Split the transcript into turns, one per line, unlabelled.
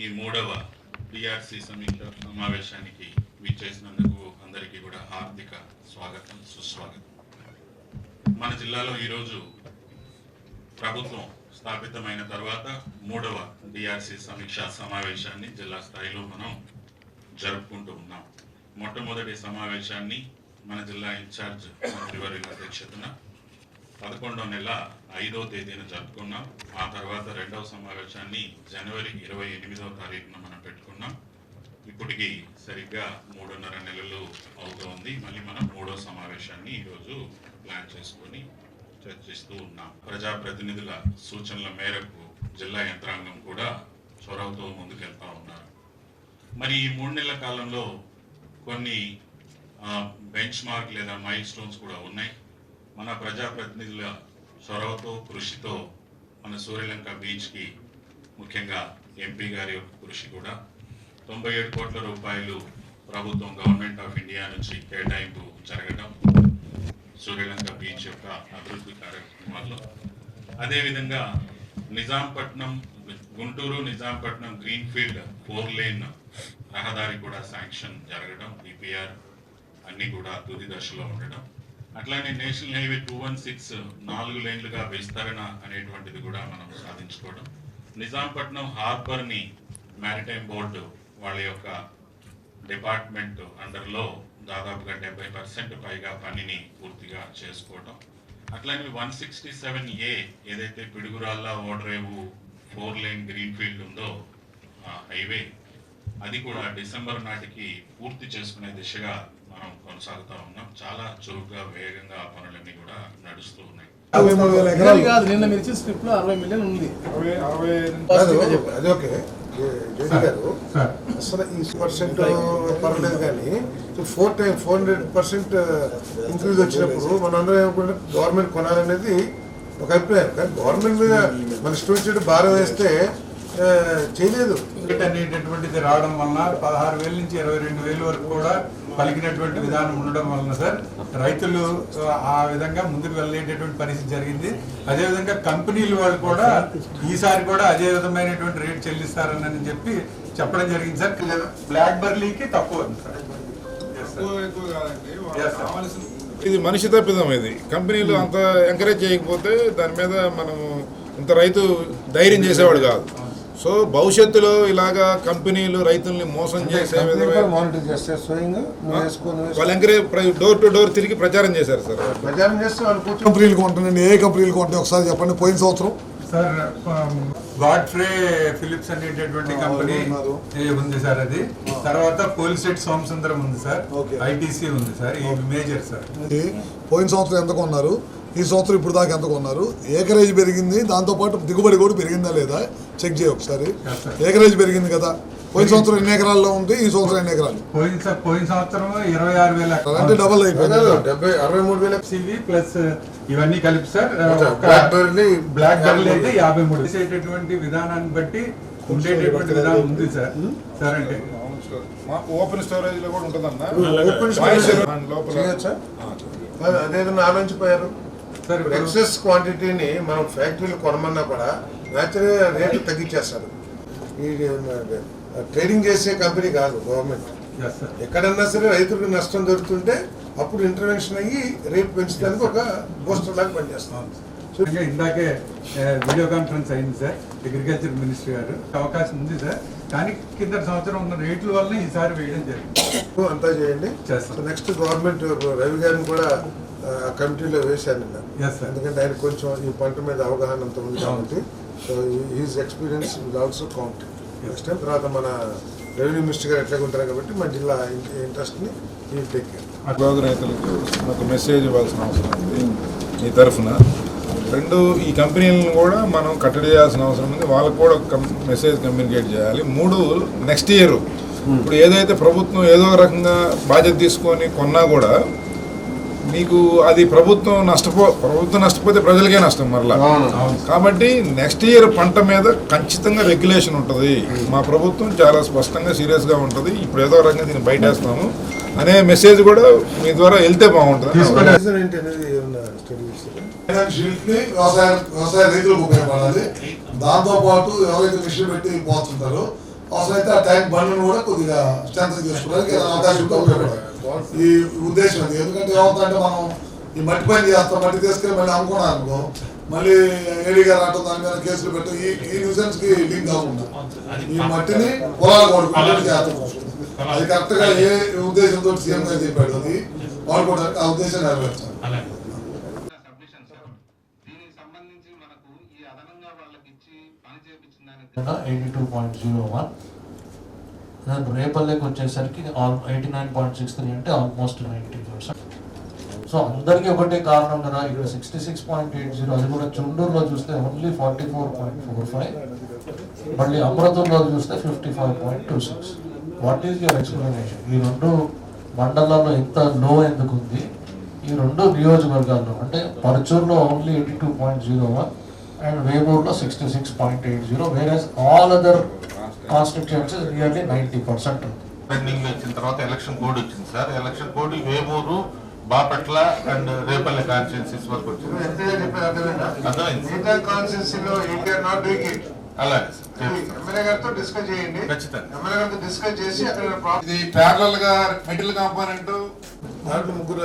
ఈ మూడవ డిఆర్సి సమీక్ష సమావేశానికి విచ్చేసినందుకు అందరికీ కూడా హార్దిక స్వాగతం సుస్వాగతం. మన జిల్లాలో ఈరోజు ప్రభుత్వం స్థాపితమైన తర్వాత మూడవ డిఆర్సి సమీక్ష సమావేశాన్ని జిల్లా స్థాయిలో మనం జరుపుకుంటూ ఉన్నాం. మొట్టమొదటి సమావేశాన్ని మన జిల్లా ఇన్ఛార్జ్ మంత్రివర్యుల అధ్యక్షతన పదకొండో నెల ఐదవ తేదీన జరుపుకున్నాం. ఆ తర్వాత రెండవ సమావేశాన్ని జనవరి ఇరవై ఎనిమిదవ తారీఖున మనం పెట్టుకున్నాం. ఇప్పటికి సరిగ్గా మూడున్నర నెలలు అవుతోంది. మళ్ళీ మనం మూడో సమావేశాన్ని ఈరోజు ప్లాన్ చేసుకొని చర్చిస్తూ ఉన్నాం. ప్రజాప్రతినిధుల సూచనల మేరకు జిల్లా యంత్రాంగం కూడా చొరవతో ముందుకెళ్తా ఉన్నారు. మరి ఈ మూడు నెలల కాలంలో కొన్ని బెంచ్ మార్క్ లేదా మైల్ స్టోన్స్ కూడా ఉన్నాయి. మన ప్రజాప్రతినిధుల చొరవతో కృషితో మన సూర్యలంక బీచ్కి ముఖ్యంగా ఎంపీ గారి యొక్క కృషి కూడా. తొంభై ఏడు కోట్ల రూపాయలు ప్రభుత్వం గవర్నమెంట్ ఆఫ్ ఇండియా నుంచి కేటాయింపు జరగడం సూర్యలంక బీచ్ యొక్క అభివృద్ధి కార్యక్రమాల్లో అదేవిధంగా Nizampatnam Guntur Nizampatnam greenfield four lane రహదారి కూడా శాంక్షన్ జరగడం డిపిఆర్ అన్నీ కూడా తుది దశలో ఉండడం అట్లానే national highway two one six నాలుగు లైన్లుగా విస్తరణ అనేటువంటిది కూడా మనం సాధించుకోవడం. నిజాంపట్నం హార్బర్ని మ్యారిటైమ్ బోర్డు వాళ్ళ యొక్క డిపార్ట్మెంట్ అండర్లో దాదాపుగా డెబ్బై పర్సెంట్ పైగా పనిని పూర్తిగా చేసుకోవడం అట్లానే వన్ సిక్స్టీ సెవెన్ ఏ ఏదైతే పిడుగురాళ్ళ ఓడరేవు ఫోర్ లైన్ గ్రీన్ ఫీల్డ్ ఉందో హైవే అది కూడా డిసెంబర్ నాటికి పూర్తి చేసుకునే దిశగా మనం కొనసాగుతా ఉన్నాం. చాలా చురుగ్గా వేగంగా ఆ పనులన్నీ కూడా నడుస్తూ ఉన్నాయి.
అది ఓకే. గారు అసలు ఈ పర్సెంట్ పర్లేదు కానీ four time four hundred percent increase వచ్చినప్పుడు మనందరం ఏమనుకుంటే గవర్నమెంట్ కొనాలనేది ఒక అభిప్రాయం. కానీ గవర్నమెంట్ మీద మన స్టూడెంట్ భారం వేస్తే చేయలేదు.
రేట్ అనేటటువంటిది రావడం వలన పదహారు వేల నుంచి ఇరవై రెండు వేల వరకు కూడా పలికినటువంటి విధానం ఉండడం వలన సార్ రైతులు ఆ విధంగా ముందుకు వెళ్ళేటటువంటి పరిస్థితి జరిగింది. అదేవిధంగా కంపెనీలు వాళ్ళు కూడా ఈసారి కూడా అదే విధమైనటువంటి రేట్ చెల్లిస్తారని చెప్పి చెప్పడం జరిగింది సార్. బ్లాక్ బర్లీకి తక్కువ.
ఇది మనిషి తప్పిదం ఇది. కంపెనీలు అంత ఎంకరేజ్ చేయకపోతే దాని మీద మనం ఇంత రైతు ధైర్యం చేసేవాడు కాదు. సో భవిష్యత్తులో ఇలాగా కంపెనీలు రైతుల్ని మోసం చేసే. వాళ్ళు ఎంకరేజ్ డోర్ టు డోర్ తిరిగి ప్రచారం చేశారు సార్.
ప్రచారం చేస్తే వాళ్ళు
కంపెనీలు కొంటానండి ఏ కంపెనీలు కొంటాయి ఒకసారి చెప్పండి. పోయిన సంవత్సరం.
సార్ గాడ్ఫ్రే ఫిలిప్స్ అనేటటువంటి కంపెనీ ఉంది సార్ అది? తర్వాత పోలిసెట్ సోమసుందరం ఉంది సార్.
ఓకే.
ఐటీసీ ఉంది సార్. ఈ మేజర్ సార్.
పోయిన సంవత్సరం ఎంత కొన్నారు? ఈ సంవత్సరం ఇప్పుడు దాకా ఎంత కొన్నారు? ఏకరేజ్ పెరిగింది దాంతోపాటు దిగుబడి కూడా పెరిగిందా లేదా? చెక్ చేయ ఒకసారి. ఏకరేజ్ పెరిగింది కదా. పోయిన సంవత్సరం ఎన్ని ఎకరాల్లో ఉంది? ఈ సంవత్సరం ఎన్ని ఎకరాలు?
పోయిన సార్ పోయిన సంవత్సరం ఇరవై ఆరు వేల
అంటే డబల్ అయిపోయింది
అరవై మూడు వేల.
సివి ప్లస్ ఇవన్నీ కలిపి sir
black berry
black berry అయితే యాభై మూడు. చేసేటటువంటి విధానాన్ని బట్టి ఉండేటటువంటి విధానం ఉంది సార్. సార్ అంటే
ఓపెన్ స్టోరేజ్లో కూడా ఉంటుందన్న.
ఓపెన్
లోపల.
చేయొచ్చా? కాదు, అదేదన్నా ఆలోచించిపోయారు?
సార్
ఇప్పుడు ఎక్సెస్ క్వాంటిటీని మనం ఫ్యాక్టరీలు కొనమన్నా కూడా న్యాచురల్గా రేటు తగ్గించేస్తారు. ఈ ట్రేడింగ్ చేసే కంపెనీ కాదు గవర్నమెంట్. ఎక్కడన్నా సరే రైతులకు నష్టం దొరుకుతుంటే అప్పుడు ఇంటర్వెన్షన్ అయ్యి రేట్ పెంచడానికి ఒక బూస్టర్ లాగా పనిచేస్తాం
ఇందాకే వీడియో కాన్ఫరెన్స్ అయింది సార్ అగ్రికల్చర్ మినిస్టర్ గారు. అవకాశం ఉంది సార్ కానీ కింద సంవత్సరం ఉన్న రేట్ల వల్ల ఈసారి వేయడం జరిగింది.
అంతా చేయండి. నెక్స్ట్ గవర్నమెంట్ రవి గారిని కూడా ఆ, కమిటీలో వేశాను ఎందుకంటే ఆయన కొంచెం ఈ పంట మీద అవగాహన అంత ఉంది కాబట్టి. So he's experience will also count next time తర్వాత మన రెవెన్యూ మినిస్టర్ గారు ఎట్లా ఉంటారు కాబట్టి మన జిల్లా ఇంట్రెస్ట్ని ఈ టేక్ కేర్
రైతులకు ఒక మెసేజ్ ఇవ్వాల్సిన అవసరం ఉంది. మీ తరఫున రెండు ఈ కంపెనీలను కూడా మనం కట్టడి చేయాల్సిన అవసరం ఉంది. వాళ్ళకు కూడా ఒక మెసేజ్ కమ్యూనికేట్ చేయాలి. మూడు నెక్స్ట్ ఇయర్ ఇప్పుడు ఏదైతే ప్రభుత్వం ఏదో రకంగా బాధ్యత తీసుకొని కొన్నా కూడా మీకు అది ప్రభుత్వం నష్టపో ప్రభుత్వం నష్టపోతే ప్రజలకే నష్టం మరలా. కాబట్టి నెక్స్ట్ ఇయర్ పంట మీద ఖచ్చితంగా రెగ్యులేషన్ ఉంటుంది. మా ప్రభుత్వం చాలా స్పష్టంగా సీరియస్గా ఉంటుంది. ఇప్పుడు ఏదో రకంగా దీన్ని బయటేస్తాము అనే మెసేజ్ కూడా మీ ద్వారా వెళ్తే బాగుంటుంది.
రీజన్ని వ్యవసాయ వ్యవసాయ రైతులకు ఉపయోగపడాలి దాంతో పాటు ఎవరైతే మిషన్ పెట్టి పోతుంటారో అవసరమైతే ఆ ట్యాంక్ బండ్లను కూడా కొద్దిగా స్ట్రెంత్ చేసుకోవడానికి అవకాశం ఉపయోగపడాలి. ఈ ఉద్దేశం అది. ఎందుకంటే ఏమవుతుందంటే మనం ఈ మట్టి పని చేస్తాం మట్టి తీసుకెళ్ళి మళ్ళీ అమ్ముకున్నాం అనుకో మళ్ళీ ఏడీ గారు రావటం దాని మీద కేసులు పెట్టి ఈ ఈ న్యూసెన్స్కి లింక్ కాకుండా ఈ మట్టిని పొలాలు కొడుకుంటూ అది కరెక్ట్గా ఏ ఉద్దేశంతో సీఎం గారు చెప్పాడు అది. వాడుకోవడానికి ఆ ఉద్దేశం నెరవేర్చాలి.
Eighty two point zero one. రేపల్లెకి వచ్చేసరికి all eighty nine point six three అంటే ఆల్మోస్ట్ నైంటీ పర్సెంట్. సో అందరికీ ఒకటే కారణం కదా ఇక్కడ sixty six point eight zero అది కూడా చుండూరులో చూస్తే only forty four point four five. మళ్ళీ అమృతంలో చూస్తే fifty five point two six. What is your explanation ఈ రెండు మండలాల్లో ఇంత లో ఎందుకు ఉంది ఈ రెండు నియోజకవర్గాల్లో అంటే పరచూరులో only eighty two point zero one and వేమూరులో sixty six point eight zero వేరే all other constituencies nearly ninety percent ఉంది
రన్నింగ్ వచ్చిన తర్వాత ఎలక్షన్ కోడ్ వచ్చింది sir. Election code Vemuru Bapatla and Repalle constituencies వరకు వచ్చింది.
ఇది గా మిడిల్ కాంపోనెంట్
ముగ్గురు